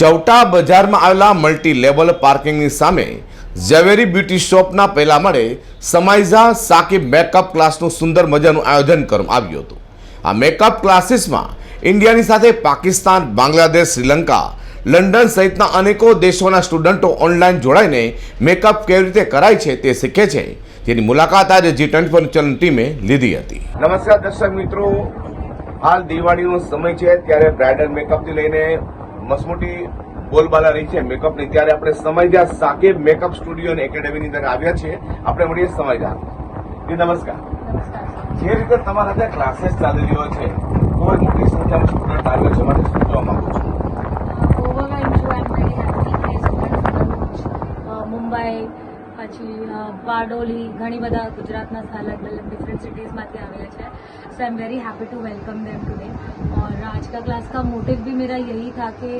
ચૌટા બજારમાં આવેલા multi level પાર્કિંગની સામે ઝવેરી બ્યુટી શોપના પહેલા માળે સમાઇઝા સાકિબ મેકઅપ ક્લાસનું સુંદર મજાનું આયોજન કરવામાં આવ્યું હતું. આ મેકઅપ ક્લાસીસમાં ઇન્ડિયાની સાથે પાકિસ્તાન, બાંગ્લાદેશ, શ્રીલંકા, લંડન સહિતના અનેકો દેશોના સ્ટુડન્ટો ઓનલાઈન જોડાઈને મેકઅપ કેવી રીતે કરાય છે તે શીખે છે. તેની મુલાકાત આજે જી ટ્વેન્ટી ચેનલ ટીમે લીધી હતી. નમસ્કાર દર્શક મિત્રો, હાલ દિવાળીનો સમય છે, ત્યારે બ્રાઇડલ મેકઅપથી લઈને મસમોટી બોલબાલા રહી છે મેકઅપની ત્યારે આપણે સમયજા સાકેબ મેકઅપ સ્ટુડિયો અને એકેડેમીની અંદર આવ્યા છીએ. આપણે મળીએ સમયજા નમસ્કાર. જે રીતે તમારા ત્યાં ક્લાસીસ ચાલી રહ્યો છે કોઈ મોટી સંખ્યામાં સ્ટુડન્ટ આવ્યો છે માટે શું કહેવા માંગુ છું? મુંબઈ પછી અ, બારડોલી ઘણી બધા ગુજરાતના અલગ डिफरेंट सिटीज़માંથી આવેલા છે so I am very happy to welcome them और आज का क्लास का मोटिव भी मेरा यही था कि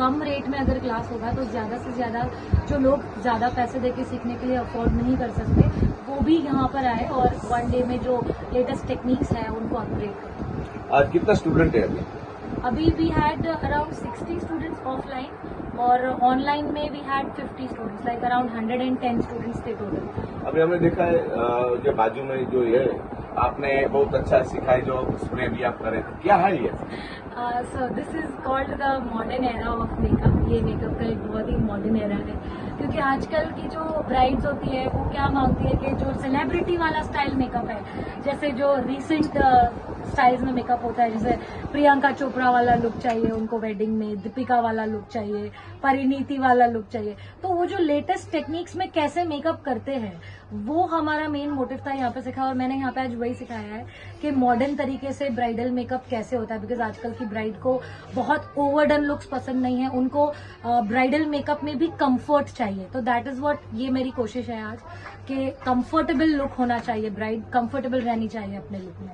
कम रेट में अगर क्लास होगा तो ज़्यादा से ज़्यादा जो लोग ज़्यादा पैसे देके सीखने के लिए अफोर्ड नहीं कर सकते, वो भी यहाँ पर आए और वन डे में जो लेटेस्ट टेक्निक्स है, उनको अपग्रेड करें। आज कितना स्टूडेंट है अभी? अभी we had around 60 students offline और ऑनलाइन में we had 50 students like around 110 students थे टोटल अभी हमने देखा है जो बाजू में जो ये आपने बहुत अच्छा सिखाया जो स्प्रे भी आप करे थे क्या है ये? So this is called the modern era of makeup ये मेकअप का एक बहुत ही मॉडर्न एरा है। क्योंकि आजकल की जो ब्राइड्स होती है, वो क्या मांगती है कि जो सेलिब्रिटी वाला स्टाइल मेकअप है, जैसे जो रिसेंट स्टाइल्स में मेकअप होता है, जैसे प्रियंका चोपड़ा वाला लुक चाहिए उनको वेडिंग में, दीपिका वाला लुक चाहिए, परिणीति वाला लुक चाहिए। तो वो जो लेटेस्ट टेक्निक्स में कैसे मेकअप करते हैं, वो हमारा मेन मोटिव था यहाँ पे सिखा, और मैंने यहाँ पे आज वही सिखाया है कि मॉडर्न तरीके से ब्राइडल मेकअप कैसे होता है बिकॉज़ आजकल की ब्राइड को बहुत ओवरडन लुक्स पसंद नहीं है, उनको ब्राइडल मेकअप में भी कंफर्ट चाहिए। तो दैट इज़ वॉट ये मेरी कोशिश है आज कि कंफर्टेबल लुक होना चाहिए ब्राइड कंफर्टेबल रहनी चाहिए अपने लुक में।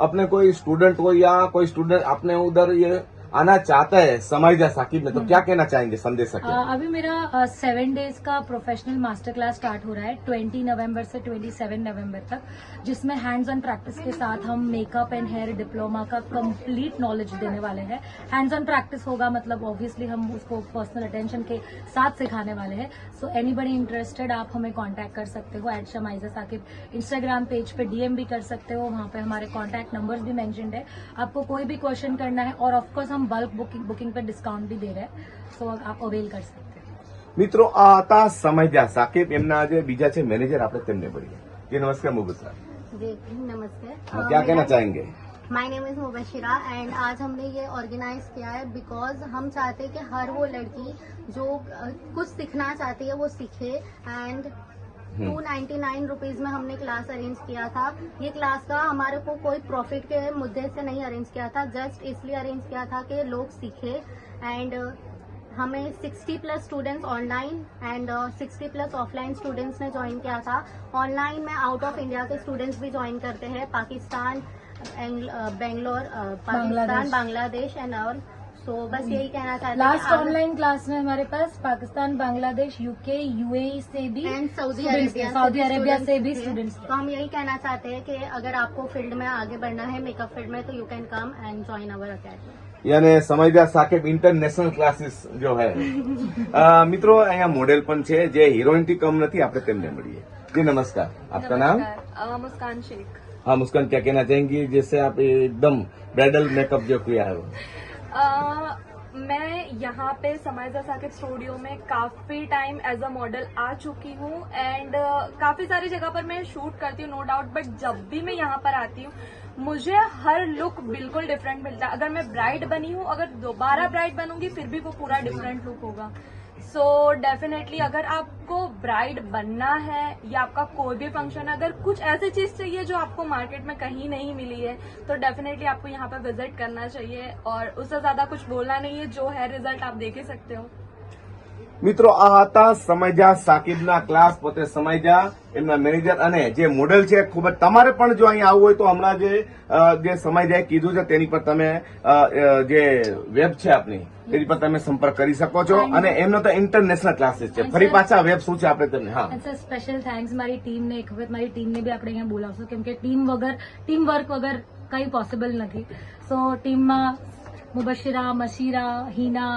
अपने कोई स्टूडेंट हो या कोई स्टूडेंट अपने उधर ये आना चाहता है समाइजा साकिब में तो क्या कहना चाहेंगे संदेश अ, सके अभी मेरा सेवन डेज़ का प्रोफेशनल मास्टर क्लास स्टार्ट हो रहा है ट्वेंटी नवंबर से ट्वेंटी सेवन नवंबर तक जिसमें हैंड्स ऑन प्रैक्टिस के साथ हम मेकअप एंड हेयर डिप्लोमा का कंप्लीट नॉलेज देने वाले हैं। हैंड्स ऑन प्रैक्टिस होगा मतलब ऑब्वियसली हम उसको पर्सनल अटेंशन के साथ सिखाने वाले हैं। सो एनी बडी इंटरेस्टेड आप हमें कांटेक्ट कर सकते हो at Shamaiza Saqib Instagram page पे डीएम भी कर सकते हो वहाँ पे हमारे कॉन्टैक्ट नंबर्स भी मेंशनड है। आपको कोई भी क्वेश्चन करना है और ऑफकोर्स हम बल्क बुकिंग बुकिंग पे डिस्काउंट भी दे रहे हैं सो आप अवेल कर सकते हैं મિત્રો આ હતા સમયજા સાકિબ એમના જે બીજા છે મેનેજર આપણે તેમને મળીએ જી નમસ્કાર મુબત સર जी नमस्ते हाँ, क्या कहना चाहेंगे my name is Mubashira and आज हमने ये ऑर्गेनाइज किया है बिकॉज हम चाहते हैं कि हर वो लड़की जो अ, कुछ सीखना चाहती है वो सीखे and two ninety nine rupees में हमने क्लास अरेंज किया था। ये क्लास का हमारे को कोई प्रॉफिट के मुद्दे से नहीं अरेंज किया था जस्ट इसलिए अरेंज किया था कि लोग सीखे। एंड हमें 60 plus students online and 60 plus offline students ने ज्वाइन किया था। ऑनलाइन में आउट ऑफ़ इंडिया के स्टूडेंट्स भी ज्वाइन करते हैं Pakistan Bangalore Pakistan Bangladesh. And all सो बस यही कहना चाहते लास्ट हैं ऑनलाइन क्लास में हमारे पास पाकिस्तान बांग्लादेश यूके यूएई से भी एंड सऊदी students अरेबिया थे, सऊदी अरेबिया से भी थे। स्टूडेंट्स तो हम यही कहना चाहते हैं कि अगर आपको फील्ड में आगे बढ़ना है मेकअप फील्ड में तो you can come and join our academy યાને સમયજા સાકેબ international classes જો હે અ, મિત્રો અહીંયા મોડેલ પણ છે જે હિરોઈન થી કમ નથી આપણે તેમને મળીએ जी नमस्कार आपका नाम नमस्कार, अ, मुस्कान शेख हाँ मुस्कान क्या कहना चाहेंगी जैसे आप एकदम ब्राइडल मेकअप जो किया है वो मैं यहाँ पे समाइजा साकिब स्टूडियो में काफ़ी टाइम एज अ मॉडल आ चुकी हूँ एंड काफ़ी सारी जगह पर मैं शूट करती हूँ नो डाउट बट जब भी मैं यहाँ पर आती हूँ, मुझे हर लुक बिल्कुल डिफरेंट मिलता है। अगर मैं ब्राइड बनी हूँ, अगर दोबारा ब्राइड बनूँगी, फिर भी वो पूरा डिफरेंट लुक होगा। सो so, डेफिनेटली अगर आपको ब्राइड बनना है या आपका कोई भी फ़ंक्शन अगर कुछ ऐसी चीज़ चाहिए जो आपको मार्केट में कहीं नहीं मिली है तो डेफिनेटली आपको यहाँ पर विज़िट करना चाहिए और उससे ज़्यादा कुछ बोलना नहीं है जो है रिज़ल्ट आप देख ही सकते हो। મિત્રો આ હતા સમયજા સાકિબના ક્લાસ પોતે સમયજા એમના મેનેજર અને જે મોડેલ છે ખૂબ જ તમારે પણ જો અહીંયા આવવું હોય તો હમણાં જે જે સમયજાએ કીધું છે તેની પર તમે જે વેબ છે આપની તેની પર તમે સંપર્ક કરી શકો છો. અને એમનો તો ઇન્ટરનેશનલ ક્લાસીસ છે. ફરી પાછા વેબ શું છે આપણે તમને હા. સર સ્પેશિયલ થેન્ક્સ મારી ટીમને એક વખત મારી ટીમને બી આપણે અહીંયા બોલાવશો કેમ કે ટીમ વગર ટીમ વર્ક વગર કંઈ પોસિબલ નથી. સો ટીમમાં મુબશિરા મશીરા હીના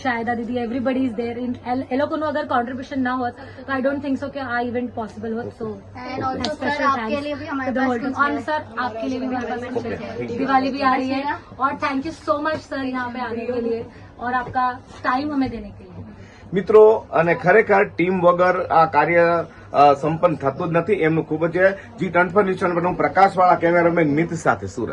શાયદા દીદી everybody is there in a લોકોનું અગર કોન્ટ્રીબ્યુશન ના હોત તો आई डोंट थिंक सो कि आ इवेंट पॉसिबल होत सो एंड ऑल्सो सर आपके लिए भी हमारे पास कुछ और है। सर आपके लिए भी हमारे पास कुछ है दिवाली भी आ रही है और thank you so much sir यहाँ पे आने के लिए और आपका टाइम हमें देने के लिए મિત્રો અને ખરેખર ટીમ વગર આ કાર્ય અ, સંપન્ન થતું જ નથી એમનું ખૂબ જ જી ટ્વેન્ટી ન્યૂઝ ચેનલ પર હું પ્રકાશવાળા કેમેરામેન મિત સાથે સુરત